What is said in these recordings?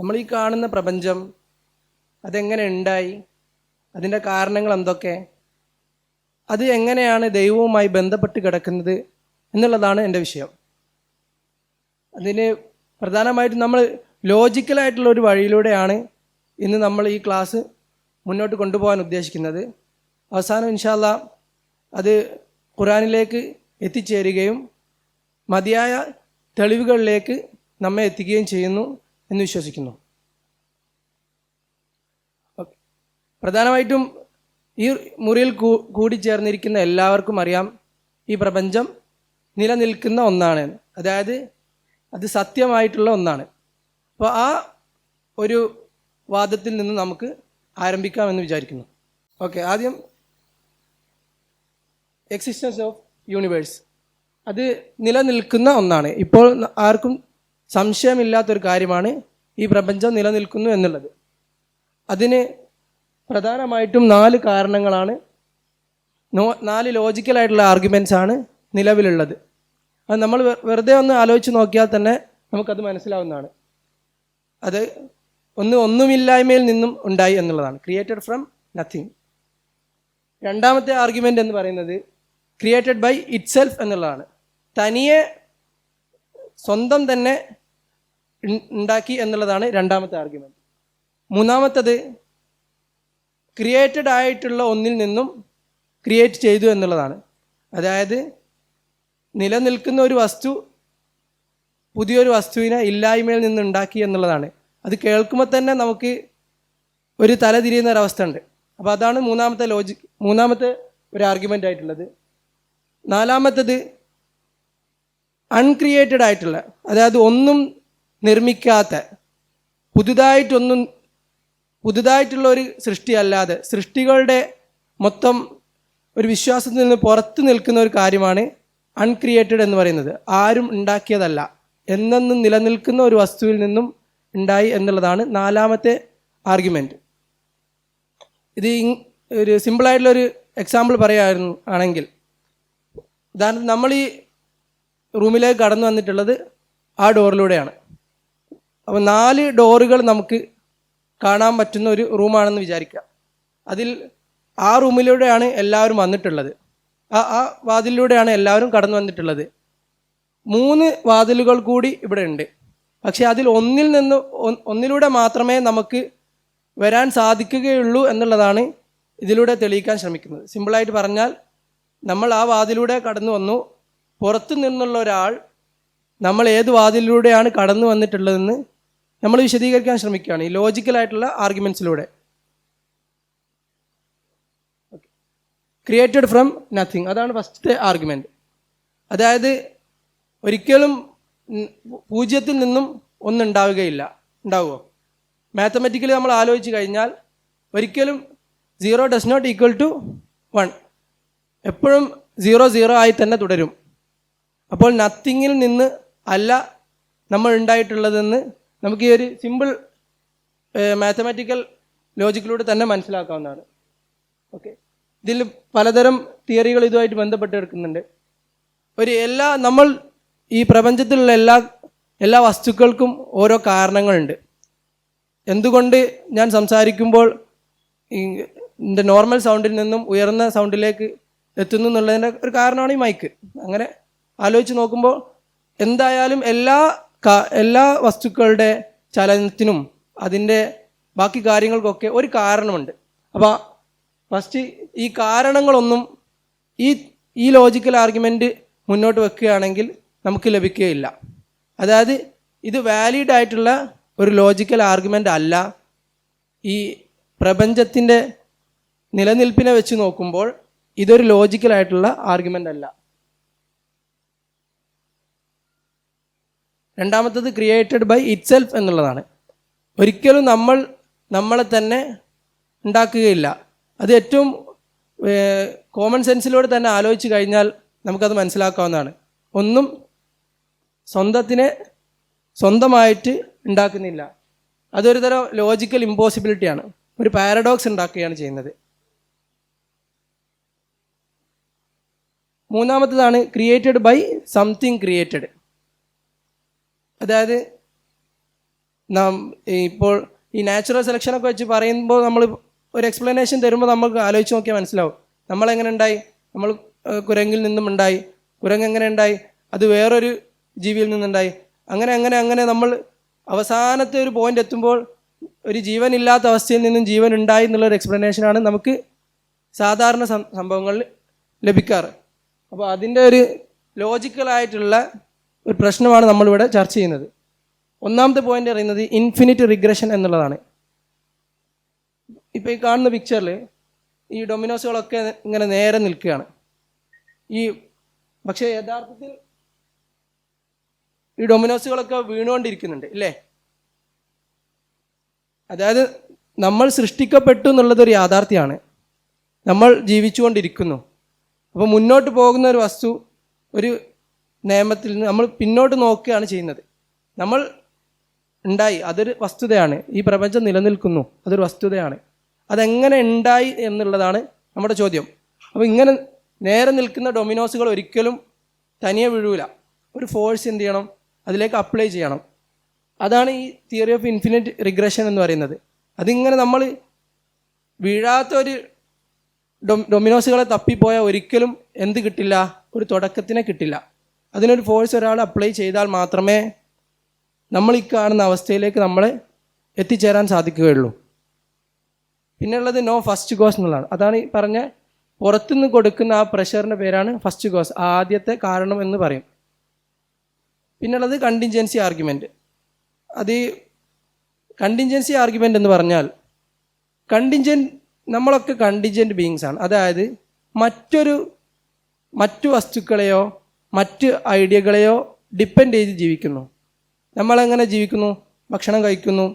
നമ്മൾ ഈ കാണുന്ന പ്രപഞ്ചം അതെങ്ങനെ ഉണ്ടായി? അതിന്റെ കാരണങ്ങൾ എന്തൊക്കെ? അത് എങ്ങനെയാണ് ദൈവവുമായി ബന്ധപ്പെട്ട് കിടക്കുന്നത് എന്നുള്ളതാണ് എന്റെ വിഷയം. അതിന് പ്രധാനമായിട്ടും നമ്മൾ ലോജിക്കലായിട്ടുള്ള ഒരു വഴിയിലൂടെയാണ് ഇന്ന് നമ്മൾ ഈ ക്ലാസ് മുന്നോട്ട് കൊണ്ടുപോകാൻ ഉദ്ദേശിക്കുന്നത്. അവസാനം ഇൻഷാല്ല അത് ഖുറാനിലേക്ക് എത്തിച്ചേരുകയും മതിയായ തെളിവുകളിലേക്ക് നമ്മെ എത്തിക്കുകയും ചെയ്യുന്നു. എന്ന് വിശ്വസിക്കുന്നു. പ്രധാനമായിട്ടും ഈ മുറിയിൽ കൂടിച്ചേർന്നിരിക്കുന്ന എല്ലാവർക്കും അറിയാം ഈ പ്രപഞ്ചം നിലനിൽക്കുന്ന ഒന്നാണ്. അതായത് അത് സത്യമായിട്ടുള്ള ഒന്നാണ്. അപ്പോൾ ആ ഒരു വാദത്തിൽ നിന്ന് നമുക്ക് ആരംഭിക്കാമെന്ന് വിചാരിക്കുന്നു. ഓക്കെ ആദ്യം എക്സിസ്റ്റൻസ് ഓഫ് യൂണിവേഴ്സ് അത് നിലനിൽക്കുന്ന ഒന്നാണ്. ഇപ്പോൾ ആർക്കും സംശയമില്ലാത്തൊരു കാര്യമാണ് ഈ പ്രപഞ്ചം നിലനിൽക്കുന്നു എന്നുള്ളത്. അതിന് പ്രധാനമായിട്ടും നാല് കാരണങ്ങളാണ് നാല് ലോജിക്കലായിട്ടുള്ള ആർഗ്യുമെന്റ്സ് ആണ് നിലവിലുള്ളത്. അത് നമ്മൾ വെറുതെ ഒന്ന് ആലോചിച്ച് നോക്കിയാൽ തന്നെ നമുക്കത് മനസ്സിലാവുന്നതാണ്. അത് ഒന്ന് ഒന്നുമില്ലായ്മയിൽ നിന്നും ഉണ്ടായി എന്നുള്ളതാണ്. ക്രിയേറ്റഡ് ഫ്രം നത്തിങ് രണ്ടാമത്തെ ആർഗ്യുമെന്റ് എന്ന് പറയുന്നത് ക്രിയേറ്റഡ് ബൈ ഇറ്റ് സെൽഫ് എന്നുള്ളതാണ്. തനിയെ സ്വന്തം തന്നെ ഉണ്ടാക്കി എന്നുള്ളതാണ് രണ്ടാമത്തെ ആർഗ്യുമെന്റ് മൂന്നാമത്തത് ക്രിയേറ്റഡ് ആയിട്ടുള്ള ഒന്നിൽ നിന്നും ക്രിയേറ്റ് ചെയ്തു എന്നുള്ളതാണ്. അതായത് നിലനിൽക്കുന്ന ഒരു വസ്തു പുതിയൊരു വസ്തുവിനെ ഇല്ലായ്മയിൽ നിന്ന് ഉണ്ടാക്കി എന്നുള്ളതാണ്. അത് കേൾക്കുമ്പോൾ തന്നെ നമുക്ക് ഒരു തല തിരിയുന്ന ഒരവസ്ഥ ഉണ്ട്. അപ്പോൾ അതാണ് മൂന്നാമത്തെ ലോജിക് മൂന്നാമത്തെ ഒരു ആർഗ്യുമെന്റ് ആയിട്ടുള്ളത്. നാലാമത്തത് അൺക്രിയേറ്റഡ് ആയിട്ടുള്ള അതായത് ഒന്നും നിർമ്മിക്കാത്ത പുതുതായിട്ടൊന്നും പുതുതായിട്ടുള്ള ഒരു സൃഷ്ടിയല്ലാതെ സൃഷ്ടികളുടെ മൊത്തം ഒരു വിശ്വാസത്തിൽ നിന്ന് പുറത്തു നിൽക്കുന്ന ഒരു കാര്യമാണ് അൺക്രിയേറ്റഡ് എന്ന് പറയുന്നത്. ആരും ഉണ്ടാക്കിയതല്ല. എന്നെന്നും നിലനിൽക്കുന്ന ഒരു വസ്തുവിൽ നിന്നും ഉണ്ടായി എന്നുള്ളതാണ് നാലാമത്തെ ആർഗ്യുമെന്റ് ഇത് ഒരു സിമ്പിളായിട്ടുള്ളൊരു എക്സാമ്പിൾ പറയുകയായിരുന്നു ആണെങ്കിൽ. ഉദാഹരണത്തിന് നമ്മൾ ഈ റൂമിലേക്ക് കടന്നു വന്നിട്ടുള്ളത് ആ ഡോറിലൂടെയാണ് അപ്പോൾ നാല് ഡോറുകൾ നമുക്ക് കാണാൻ പറ്റുന്ന ഒരു റൂമാണെന്ന് വിചാരിക്കുക. അതിൽ ആ റൂമിലൂടെയാണ് എല്ലാവരും വന്നിട്ടുള്ളത്. ആ ആ വാതിലിലൂടെയാണ് എല്ലാവരും കടന്നു വന്നിട്ടുള്ളത്. മൂന്ന് വാതിലുകൾ കൂടി ഇവിടെ ഉണ്ട്. പക്ഷേ അതിൽ ഒന്നിൽ നിന്ന് ഒന്നിലൂടെ മാത്രമേ നമുക്ക് വരാൻ സാധിക്കുകയുള്ളൂ എന്നുള്ളതാണ് ഇതിലൂടെ തെളിയിക്കാൻ ശ്രമിക്കുന്നത്. സിമ്പിളായിട്ട് പറഞ്ഞാൽ നമ്മൾ ആ വാതിലൂടെ കടന്നു വന്നു. പുറത്തു നിന്നുള്ള ഒരാൾ നമ്മൾ ഏത് വാതിലിലൂടെയാണ് കടന്നു വന്നിട്ടുള്ളതെന്ന് നമ്മൾ വിശദീകരിക്കാൻ ശ്രമിക്കുകയാണ് ഈ ലോജിക്കലായിട്ടുള്ള ആർഗ്യുമെൻസിലൂടെ ക്രിയേറ്റഡ് ഫ്രം നത്തിങ് അതാണ് ഫസ്റ്റത്തെ ആർഗ്യുമെന്റ് അതായത് ഒരിക്കലും പൂജ്യത്തിൽ നിന്നും ഒന്നുണ്ടാവുകയില്ല. ഉണ്ടാവുമോ മാത്തമെറ്റിക്കലി നമ്മൾ ആലോചിച്ച് കഴിഞ്ഞാൽ ഒരിക്കലും zero does not equal to one എപ്പോഴും സീറോ സീറോ ആയി തന്നെ തുടരും. അപ്പോൾ നത്തിങ്ങിൽ നിന്ന് അല്ല നമ്മൾ ഉണ്ടായിട്ടുള്ളതെന്ന് നമുക്ക് ഈ ഒരു സിമ്പിൾ മാത്തമാറ്റിക്കൽ ലോജിക്കിലൂടെ തന്നെ മനസ്സിലാക്കാവുന്നതാണ്. ഓക്കെ. ഇതിൽ പലതരം തിയറികൾ ഇതുമായിട്ട് ബന്ധപ്പെട്ട് കിടക്കുന്നുണ്ട് ഒരു എല്ലാ നമ്മൾ ഈ പ്രപഞ്ചത്തിലുള്ള എല്ലാ എല്ലാ വസ്തുക്കൾക്കും ഓരോ കാരണങ്ങളുണ്ട്. എന്തുകൊണ്ട് ഞാൻ സംസാരിക്കുമ്പോൾ എന്റെ നോർമൽ സൗണ്ടിൽ നിന്നും ഉയർന്ന സൗണ്ടിലേക്ക് എത്തുന്നു എന്നുള്ളതിന്റെ ഒരു കാരണമാണ് ഈ മൈക്ക് അങ്ങനെ ആലോചിച്ച് നോക്കുമ്പോൾ എന്തായാലും എല്ലാ എല്ലാ വസ്തുക്കളുടെ ചലനത്തിനും അതിന്റെ ബാക്കി കാര്യങ്ങൾക്കൊക്കെ ഒരു കാരണമുണ്ട്. അപ്പോൾ ഫസ്റ്റ് ഈ കാരണങ്ങളൊന്നും ഈ ഈ ലോജിക്കൽ ആർഗ്യുമെന്റ് മുന്നോട്ട് വെക്കുകയാണെങ്കിൽ നമുക്ക് ലഭിക്കുകയില്ല. അതായത് ഇത് വാലിഡ് ആയിട്ടുള്ള ഒരു ലോജിക്കൽ ആർഗ്യുമെന്റ് അല്ല. ഈ പ്രപഞ്ചത്തിന്റെ നിലനിൽപ്പിനെ വെച്ച് നോക്കുമ്പോൾ ഇതൊരു ലോജിക്കൽ ആയിട്ടുള്ള ആർഗ്യുമെന്റ് അല്ല. രണ്ടാമത്തത് ക്രിയേറ്റഡ് ബൈ ഇറ്റ് സെൽഫ് എന്നുള്ളതാണ്. ഒരിക്കലും നമ്മൾ നമ്മളെ തന്നെ ഉണ്ടാക്കുകയില്ല. അത് ഏറ്റവും കോമൺ സെൻസിലൂടെ തന്നെ ആലോചിച്ച് കഴിഞ്ഞാൽ നമുക്കത് മനസ്സിലാക്കാവുന്നതാണ്. ഒന്നും സ്വന്തത്തിനെ സ്വന്തമായിട്ട് ഉണ്ടാക്കുന്നില്ല. അതൊരു തരം ലോജിക്കൽ ഇമ്പോസിബിലിറ്റിയാണ് ഒരു പാരഡോക്സ് ഉണ്ടാക്കുകയാണ് ചെയ്യുന്നത്. മൂന്നാമത്തതാണ് ക്രിയേറ്റഡ് ബൈ സംതിങ് ക്രിയേറ്റഡ് അതായത് നാം ഇപ്പോൾ ഈ നാച്ചുറൽ സെലക്ഷനൊക്കെ വെച്ച് പറയുമ്പോൾ നമ്മൾ ഒരു എക്സ്പ്ലനേഷൻ തരുമ്പോൾ നമുക്ക് ആലോചിച്ച് നോക്കിയാൽ മനസ്സിലാവും. നമ്മളെങ്ങനെ ഉണ്ടായി? നമ്മൾ കുരങ്ങിൽ നിന്നും ഉണ്ടായി. കുരങ്ങ് എങ്ങനെ ഉണ്ടായി? അത് വേറൊരു ജീവിയിൽ നിന്നുണ്ടായി. അങ്ങനെ അങ്ങനെ അങ്ങനെ നമ്മൾ അവസാനത്തെ ഒരു പോയിന്റ് എത്തുമ്പോൾ ഒരു ജീവനില്ലാത്ത അവസ്ഥയിൽ നിന്നും ജീവൻ ഉണ്ടായി എന്നുള്ളൊരു എക്സ്പ്ലനേഷനാണ് നമുക്ക് സാധാരണ സംഭവങ്ങളിൽ ലഭിക്കാറ്. അപ്പോൾ അതിന്റെ ഒരു ലോജിക്കലായിട്ടുള്ള ഒരു പ്രശ്നമാണ് നമ്മളിവിടെ ചർച്ച ചെയ്യുന്നത്. ഒന്നാമത്തെ പോയിന്റ് പറയുന്നത് ഇൻഫിനിറ്റ് റിഗ്രഷൻ എന്നുള്ളതാണ്. ഇപ്പോൾ ഈ കാണുന്ന പിക്ചറിൽ ഈ ഡൊമിനോസുകളൊക്കെ ഇങ്ങനെ നേരെ നിൽക്കുകയാണ്. ഈ പക്ഷേ യഥാർത്ഥത്തിൽ ഈ ഡൊമിനോസുകളൊക്കെ വീണുകൊണ്ടിരിക്കുന്നുണ്ട് ഇല്ലേ? അതായത് നമ്മൾ സൃഷ്ടിക്കപ്പെട്ടു എന്നുള്ളതൊരു യാഥാർത്ഥ്യമാണ്. നമ്മൾ ജീവിച്ചുകൊണ്ടിരിക്കുന്നു. അപ്പോൾ മുന്നോട്ട് പോകുന്ന ഒരു വസ്തു ഒരു നിയമത്തിൽ നമ്മൾ പിന്നോട്ട് നോക്കുകയാണ് ചെയ്യുന്നത്. നമ്മൾ ഉണ്ടായി അതൊരു വസ്തുതയാണ്. ഈ പ്രപഞ്ചം നിലനിൽക്കുന്നു അതൊരു വസ്തുതയാണ്. അതെങ്ങനെ ഉണ്ടായി എന്നുള്ളതാണ് നമ്മുടെ ചോദ്യം. അപ്പോൾ ഇങ്ങനെ നേരെ നിൽക്കുന്ന ഡൊമിനോസുകൾ ഒരിക്കലും തനിയെ വീഴൂല ഒരു ഫോഴ്സ് എന്ത് ചെയ്യണം? അതിലേക്ക് അപ്ലൈ ചെയ്യണം. അതാണ് ഈ തിയറി ഓഫ് ഇൻഫിനിറ്റ് റിഗ്രഷൻ എന്ന് പറയുന്നത്. അതിങ്ങനെ നമ്മൾ വീഴാത്ത ഒരു ഡൊമിനോസുകളെ തപ്പിപ്പോയാൽ ഒരിക്കലും എന്ത് കിട്ടില്ല? ഒരു തുടക്കത്തിനെ കിട്ടില്ല. അതിനൊരു ഫോഴ്സ് ഒരാൾ അപ്ലൈ ചെയ്താൽ മാത്രമേ നമ്മൾ ഈ കാണുന്ന അവസ്ഥയിലേക്ക് നമ്മളെ എത്തിച്ചേരാൻ സാധിക്കുകയുള്ളൂ. പിന്നെയുള്ളത് നോ ഫസ്റ്റ് കോസ് എന്നുള്ളതാണ്. അതാണ് ഈ പറഞ്ഞ പുറത്തുനിന്ന് കൊടുക്കുന്ന ആ പ്രഷറിന്റെ പേരാണ് ഫസ്റ്റ് കോസ് ആദ്യത്തെ കാരണം എന്ന് പറയും. പിന്നുള്ളത് കണ്ടിൻജൻസി ആർഗ്യുമെന്റ് അത് കണ്ടിൻജൻസി ആർഗ്യുമെന്റ് എന്ന് പറഞ്ഞാൽ കണ്ടിൻജന്റ് നമ്മളൊക്കെ കണ്ടിൻജന്റ് ബീങ്സ് ആണ്. അതായത് മറ്റൊരു മറ്റു വസ്തുക്കളെയോ മറ്റ് ഐഡിയകളെയോ ഡിപ്പെൻഡ് ചെയ്ത് ജീവിക്കുന്നു. നമ്മളെങ്ങനെ ജീവിക്കുന്നു? ഭക്ഷണം കഴിക്കുന്നു.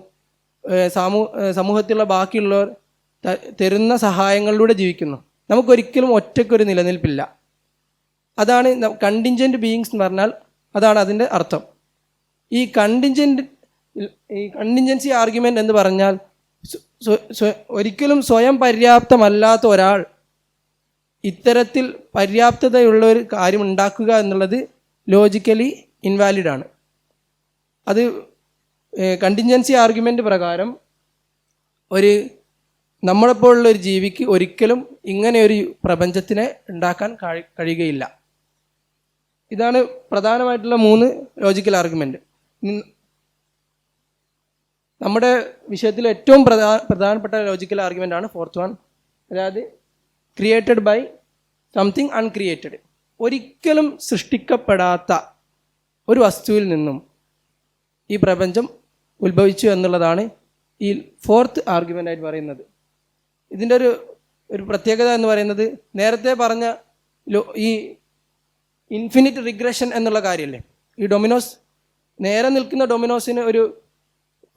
സമൂ സമൂഹത്തിലുള്ള ബാക്കിയുള്ളവർ തരുന്ന സഹായങ്ങളിലൂടെ ജീവിക്കുന്നു. നമുക്കൊരിക്കലും ഒറ്റയ്ക്കൊരു നിലനിൽപ്പില്ല. അതാണ് കണ്ടിൻജന്റ് ബീയിങ്സ് എന്ന് പറഞ്ഞാൽ അതാണ് അതിന്റെ അർത്ഥം. ഈ കണ്ടിൻജന്റ് ഈ കണ്ടിൻജൻസി ആർഗ്യുമെന്റ് എന്ന് പറഞ്ഞാൽ ഒരിക്കലും സ്വയം പര്യാപ്തമല്ലാത്ത ഒരാൾ ഇത്തരത്തിൽ പര്യാപ്തതയുള്ള ഒരു കാര്യം ഉണ്ടാക്കുക എന്നുള്ളത് ലോജിക്കലി ഇൻവാലിഡ് ആണ്. അത് കണ്ടിൻജൻസി ആർഗ്യുമെന്റ് പ്രകാരം ഒരു നമ്മളെപ്പോലുള്ള ഒരു ജീവിക്ക് ഒരിക്കലും ഇങ്ങനെ ഒരു പ്രപഞ്ചത്തിനെ ഉണ്ടാക്കാൻ കഴി- കഴിയുകയില്ല. ഇതാണ് പ്രധാനമായിട്ടുള്ള മൂന്ന് ലോജിക്കൽ ആർഗ്യുമെന്റ് നമ്മുടെ വിഷയത്തിൽ ഏറ്റവും പ്രധാ പ്രധാനപ്പെട്ട ലോജിക്കൽ ആർഗ്യുമെന്റ് ആണ് ഫോർത്ത് വൺ അതായത് ക്രിയേറ്റഡ് ബൈ സംതിങ് അൺക്രിയേറ്റഡ് ഒരിക്കലും സൃഷ്ടിക്കപ്പെടാത്ത ഒരു വസ്തുവിൽ നിന്നും ഈ പ്രപഞ്ചം ഉത്ഭവിച്ചു എന്നുള്ളതാണ് ഈ ഫോർത്ത് ആർഗ്യുമെന്റായിട്ട് പറയുന്നത്. ഇതിന്റെ ഒരു ഒരു പ്രത്യേകത എന്ന് പറയുന്നത് നേരത്തെ പറഞ്ഞ ഈ ഇൻഫിനിറ്റ് റിഗ്രഷൻ എന്നുള്ള കാര്യമല്ലേ ഈ ഡൊമിനോസ് നേരെ നിൽക്കുന്ന ഡൊമിനോസിന് ഒരു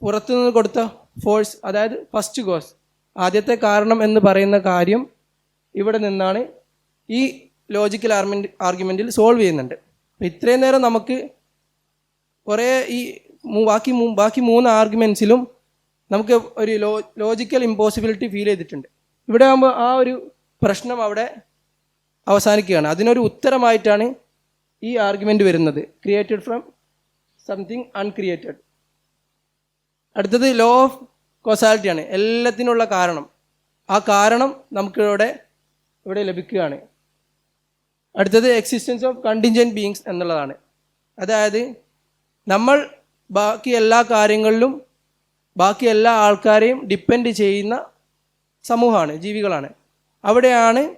പുറത്തുനിന്ന് കൊടുത്ത ഫോഴ്സ് അതായത് ഫസ്റ്റ് കോസ് ആദ്യത്തെ കാരണം എന്ന് പറയുന്ന കാര്യം ഇവിടെ നിന്നാണ് ഈ ലോജിക്കൽ ആർമെന്റ് ആർഗ്യുമെന്റിൽ സോൾവ് ചെയ്യുന്നുണ്ട്. അപ്പോൾ ഇത്രയും നേരം നമുക്ക് കുറേ ഈ ബാക്കി ബാക്കി മൂന്ന് ആർഗ്യുമെൻസിലും നമുക്ക് ഒരു ലോ ലോജിക്കൽ ഇമ്പോസിബിലിറ്റി ഫീൽ ചെയ്തിട്ടുണ്ട്. ഇവിടെ ആകുമ്പോൾ ആ ഒരു പ്രശ്നം അവിടെ അവസാനിക്കുകയാണ്. അതിനൊരു ഉത്തരമായിട്ടാണ് ഈ ആർഗ്യുമെന്റ് വരുന്നത്. ക്രിയേറ്റഡ് ഫ്രം സംതിങ് അൺക്രിയേറ്റഡ് അടുത്തത് ലോ ഓഫ് കോസാലിറ്റിയാണ് എല്ലാത്തിനുള്ള കാരണം. ആ കാരണം നമുക്കിവിടെ ഇവിടെ ലഭിക്കുകയാണ്. അടുത്തത് എക്സിസ്റ്റൻസ് ഓഫ് കണ്ടിൻജന്റ് ബീങ്സ് എന്നുള്ളതാണ്. അതായത് നമ്മൾ ബാക്കി എല്ലാ കാര്യങ്ങളിലും ബാക്കി എല്ലാ ആൾക്കാരെയും ഡിപ്പെൻഡ് ചെയ്യുന്ന സമൂഹമാണ് ജീവികളാണ്. അവിടെയാണ്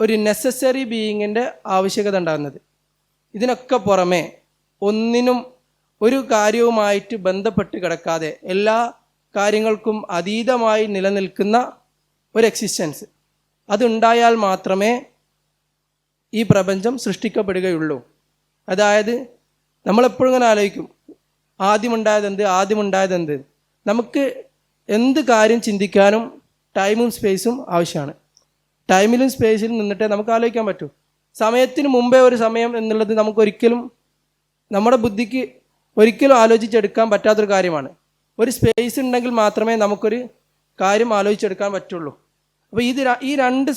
ഒരു നെസസറി ബീയിങ്ങിന്റെ ആവശ്യകത ഉണ്ടാകുന്നത്. ഇതിനൊക്കെ പുറമെ ഒന്നിനും ഒരു കാര്യവുമായിട്ട് ബന്ധപ്പെട്ട് കിടക്കാതെ എല്ലാ കാര്യങ്ങൾക്കും അതീതമായി നിലനിൽക്കുന്ന ഒരു എക്സിസ്റ്റൻസ് അതുണ്ടായാൽ മാത്രമേ ഈ പ്രപഞ്ചം സൃഷ്ടിക്കപ്പെടുകയുള്ളൂ. അതായത് നമ്മളെപ്പോഴും ഇങ്ങനെ ആലോചിക്കും. ആദ്യമുണ്ടായതെന്ത്? ആദ്യമുണ്ടായതെന്ത്? നമുക്ക് എന്ത് കാര്യം ചിന്തിക്കാനും ടൈമും സ്പേസും ആവശ്യമാണ്. ടൈമിലും സ്പേസിലും നിന്നിട്ടേ നമുക്ക് ആലോചിക്കാൻ പറ്റൂ. സമയത്തിന് മുമ്പേ ഒരു സമയം എന്നുള്ളത് നമുക്കൊരിക്കലും നമ്മുടെ ബുദ്ധിക്ക് ഒരിക്കലും ആലോചിച്ചെടുക്കാൻ പറ്റാത്തൊരു കാര്യമാണ്. ഒരു സ്പേസ് ഉണ്ടെങ്കിൽ മാത്രമേ നമുക്കൊരു കാര്യം ആലോചിച്ചെടുക്കാൻ പറ്റുള്ളൂ. അപ്പോൾ ഇത് ഈ രണ്ട്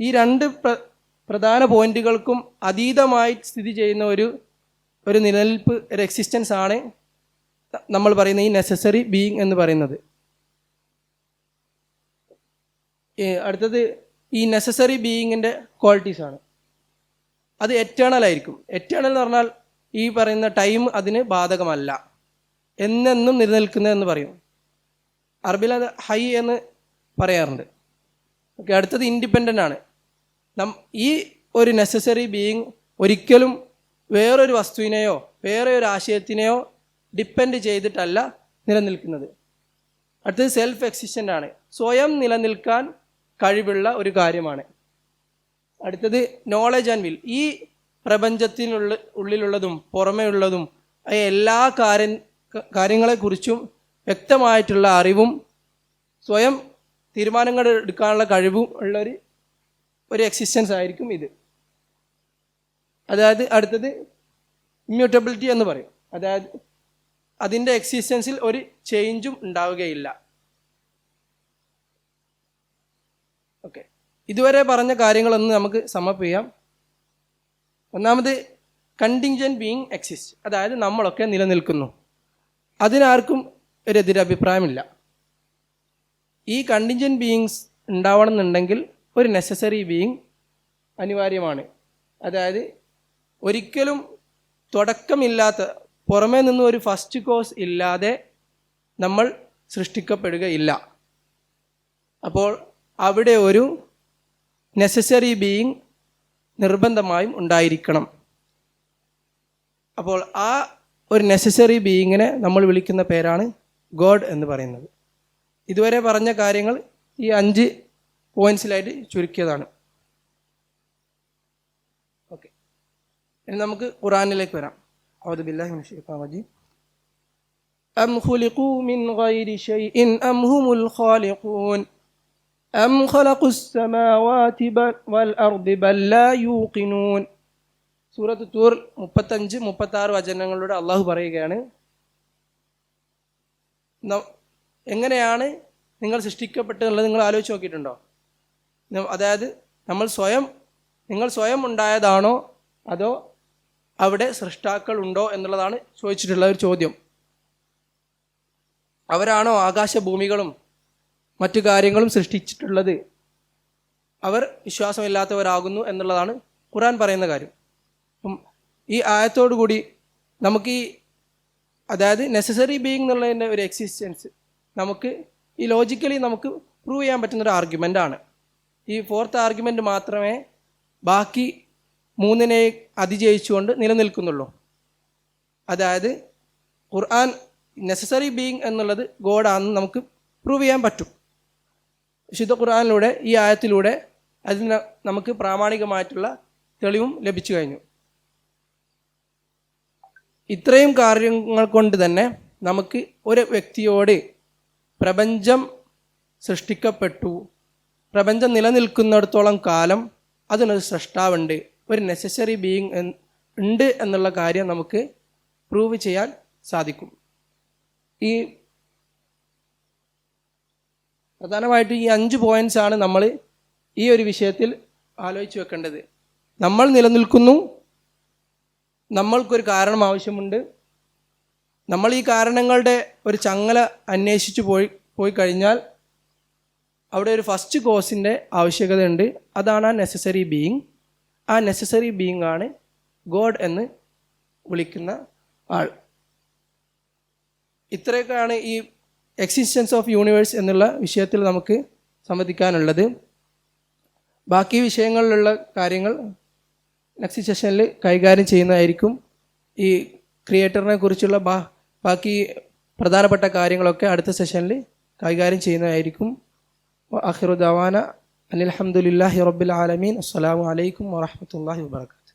ഈ രണ്ട് പ്ര- പ്രധാന പോയിന്റുകൾക്കും അതീതമായി സ്ഥിതി ചെയ്യുന്ന ഒരു ഒരു നിലനിൽപ്പ് ഒരു എക്സിസ്റ്റൻസ് ആണ് നമ്മൾ പറയുന്ന ഈ നെസസറി ബീയിങ് എന്ന് പറയുന്നത്. അടുത്തത് ഈ നെസസറി ബീയിങ്ങിന്റെ ക്വാളിറ്റീസ് ആണ്. അത് എറ്റേണൽ ആയിരിക്കും. എറ്റേണൽ എന്ന് പറഞ്ഞാൽ ഈ പറയുന്ന ടൈം അതിന് ബാധകമല്ല. എന്നെന്നും നിലനിൽക്കുന്നതെന്ന് പറയും. അറബിൽ അത് ഹൈ എന്ന് പറയാറുണ്ട്. ഓക്കെ അടുത്തത് ഇൻഡിപെൻഡന്റ് ആണ്. നം ഈ ഒരു നെസസറി ബീയിങ് ഒരിക്കലും വേറൊരു വസ്തുവിനെയോ വേറെ ഒരു ആശയത്തിനെയോ ഡിപ്പെൻഡ് ചെയ്തിട്ടല്ല നിലനിൽക്കുന്നത്. അടുത്തത് സെൽഫ് എക്സിസ്റ്റന്റ് ആണ്. സ്വയം നിലനിൽക്കാൻ കഴിവുള്ള ഒരു കാര്യമാണ്. അടുത്തത് നോളജ് ആൻഡ് വിൽ ഈ പ്രപഞ്ചത്തിനുള്ള ഉള്ളിലുള്ളതും പുറമേ ഉള്ളതും ആയ എല്ലാ കാര്യ കാര്യങ്ങളെക്കുറിച്ചും വ്യക്തമായിട്ടുള്ള അറിവും സ്വയം തീരുമാനങ്ങൾ എടുക്കാനുള്ള കഴിവും ഉള്ളൊരു ഒരു എക്സിസ്റ്റൻസ് ആയിരിക്കും ഇത്. അതായത് അടുത്തത് ഇമ്മ്യൂട്ടബിലിറ്റി എന്ന് പറയും. അതായത് അതിന്റെ എക്സിസ്റ്റൻസിൽ ഒരു ചേഞ്ചും ഉണ്ടാവുകയില്ല. ഓക്കെ ഇതുവരെ പറഞ്ഞ കാര്യങ്ങളൊന്ന് നമുക്ക് സമപ്പ് ചെയ്യാം. ഒന്നാമത് കണ്ടിൻജൻ ബീങ് എക്സിസ്റ്റ് അതായത് നമ്മളൊക്കെ നിലനിൽക്കുന്നു. അതിനാർക്കും ഒരു എതിരഭിപ്രായമില്ല. ഈ കണ്ടിൻജൻ ബീയിങ്സ് ഉണ്ടാവണം എന്നുണ്ടെങ്കിൽ ഒരു നെസസറി ബീയിങ് അനിവാര്യമാണ്. അതായത് ഒരിക്കലും തുടക്കമില്ലാത്ത പുറമേ നിന്ന് ഒരു ഫസ്റ്റ് കോസ് ഇല്ലാതെ നമ്മൾ സൃഷ്ടിക്കപ്പെടുകയില്ല. അപ്പോൾ അവിടെ ഒരു നെസസറി ബീയിങ് നിർബന്ധമായും ഉണ്ടായിരിക്കണം. അപ്പോൾ ആ ഒരു നെസസറി ബീയിങ്ങിനെ നമ്മൾ വിളിക്കുന്ന പേരാണ് ഗോഡ് എന്ന് പറയുന്നത്. ഇതുവരെ പറഞ്ഞ കാര്യങ്ങൾ ഈ അഞ്ച് പോയിന്റ്സിലായിട്ട് ചുരുക്കിയതാണ് ഓക്കെ ഇനി നമുക്ക് ഖുറാനിലേക്ക് വരാം أعوذ بالله من الشيطان الرجيم أم خلقوا من غير شيء أم هم الخالقون أم خلقوا السماوات بل- والأرض بل لا يوقنون സൂറത്ത് തൂർ മുപ്പത്തഞ്ച് മുപ്പത്താറ് വചനങ്ങളിലൂടെ അള്ളാഹു പറയുകയാണ് ന- എങ്ങനെയാണ് നിങ്ങൾ സൃഷ്ടിക്കപ്പെട്ടതെന്നുള്ളത് നിങ്ങൾ ആലോചിച്ച് നോക്കിയിട്ടുണ്ടോ? അതായത് നമ്മൾ സ്വയം നിങ്ങൾ സ്വയം ഉണ്ടായതാണോ അതോ അവിടെ സൃഷ്ടാക്കൾ ഉണ്ടോ എന്നുള്ളതാണ് ചോദിച്ചിട്ടുള്ള ഒരു ചോദ്യം. അവരാണോ ആകാശഭൂമികളും മറ്റു കാര്യങ്ങളും സൃഷ്ടിച്ചിട്ടുള്ളത്? അവർ വിശ്വാസമില്ലാത്തവരാകുന്നു എന്നുള്ളതാണ് ഖുറാൻ പറയുന്ന കാര്യം. അപ്പം ഈ ആയത്തോടു കൂടി നമുക്ക് ഈ അതായത് നെസസറി ബീങ് എന്നുള്ളതിന്റെ ഒരു എക്സിസ്റ്റൻസ് നമുക്ക് ഈ ലോജിക്കലി നമുക്ക് പ്രൂവ് ചെയ്യാൻ പറ്റുന്ന ഒരു ആർഗ്യുമെന്റ് ആണ്. ഈ ഫോർത്ത് ആർഗ്യുമെന്റ് മാത്രമേ ബാക്കി മൂന്നിനെ അതിജയിച്ചുകൊണ്ട് നിലനിൽക്കുന്നുള്ളൂ. അതായത് ഖുർആൻ നെസസറി ബീങ് എന്നുള്ളത് ഗോഡാണെന്ന് നമുക്ക് പ്രൂവ് ചെയ്യാൻ പറ്റും. വിശുദ്ധ ഖുർആാനിലൂടെ ഈ ആയത്തിലൂടെ അതിന് നമുക്ക് പ്രാമാണികമായിട്ടുള്ള തെളിവും ലഭിച്ചു കഴിഞ്ഞു. ഇത്രയും കാര്യങ്ങൾ കൊണ്ട് തന്നെ നമുക്ക് ഒരു വ്യക്തിയോട് പ്രപഞ്ചം സൃഷ്ടിക്കപ്പെട്ടു. പ്രപഞ്ചം നിലനിൽക്കുന്നിടത്തോളം കാലം അതിനൊരു സൃഷ്ടാവുണ്ട് ഒരു നെസസറി ബീയിങ് ഉണ്ട് എന്നുള്ള കാര്യം നമുക്ക് പ്രൂവ് ചെയ്യാൻ സാധിക്കും. ഈ പ്രധാനമായിട്ടും ഈ അഞ്ച് പോയിന്റ്സ് ആണ് നമ്മൾ ഈ ഒരു വിഷയത്തിൽ ആലോചിച്ച് വെക്കേണ്ടത്. നമ്മൾ നിലനിൽക്കുന്നു. നമ്മൾക്കൊരു കാരണം ആവശ്യമുണ്ട്. നമ്മൾ ഈ കാരണങ്ങളുടെ ഒരു ചങ്ങല അന്വേഷിച്ച് പോയി പോയി കഴിഞ്ഞാൽ അവിടെ ഒരു ഫസ്റ്റ് കോസിന്റെ ആവശ്യകതയുണ്ട്. അതാണ് ആ നെസസറി ബീയിങ് ആ നെസസറി ബീയിങ് ആണ് ഗോഡ് എന്ന് വിളിക്കുന്ന ആൾ. ഇത്രയൊക്കെയാണ് ഈ എക്സിസ്റ്റൻസ് ഓഫ് യൂണിവേഴ്സ് എന്നുള്ള വിഷയത്തിൽ നമുക്ക് സംവദിക്കാനുള്ളത്. ബാക്കി വിഷയങ്ങളിലുള്ള കാര്യങ്ങൾ നെക്സ്റ്റ് സെഷനിൽ കൈകാര്യം ചെയ്യുന്നതായിരിക്കും. ഈ ക്രിയേറ്ററിനെ കുറിച്ചുള്ള ബാ ബാക്കി പ്രധാനപ്പെട്ട കാര്യങ്ങളൊക്കെ അടുത്ത സെഷനിൽ കൈകാര്യം ചെയ്യുന്നതായിരിക്കും. അഖിറു ദവാന അനിൽഹമുല്ലാഹി റബ്ബിൽ ആലമീൻ. അസ്സാം വലൈക്കും വാഹമത്തല്ലാഹി വാബർക്കാത്തു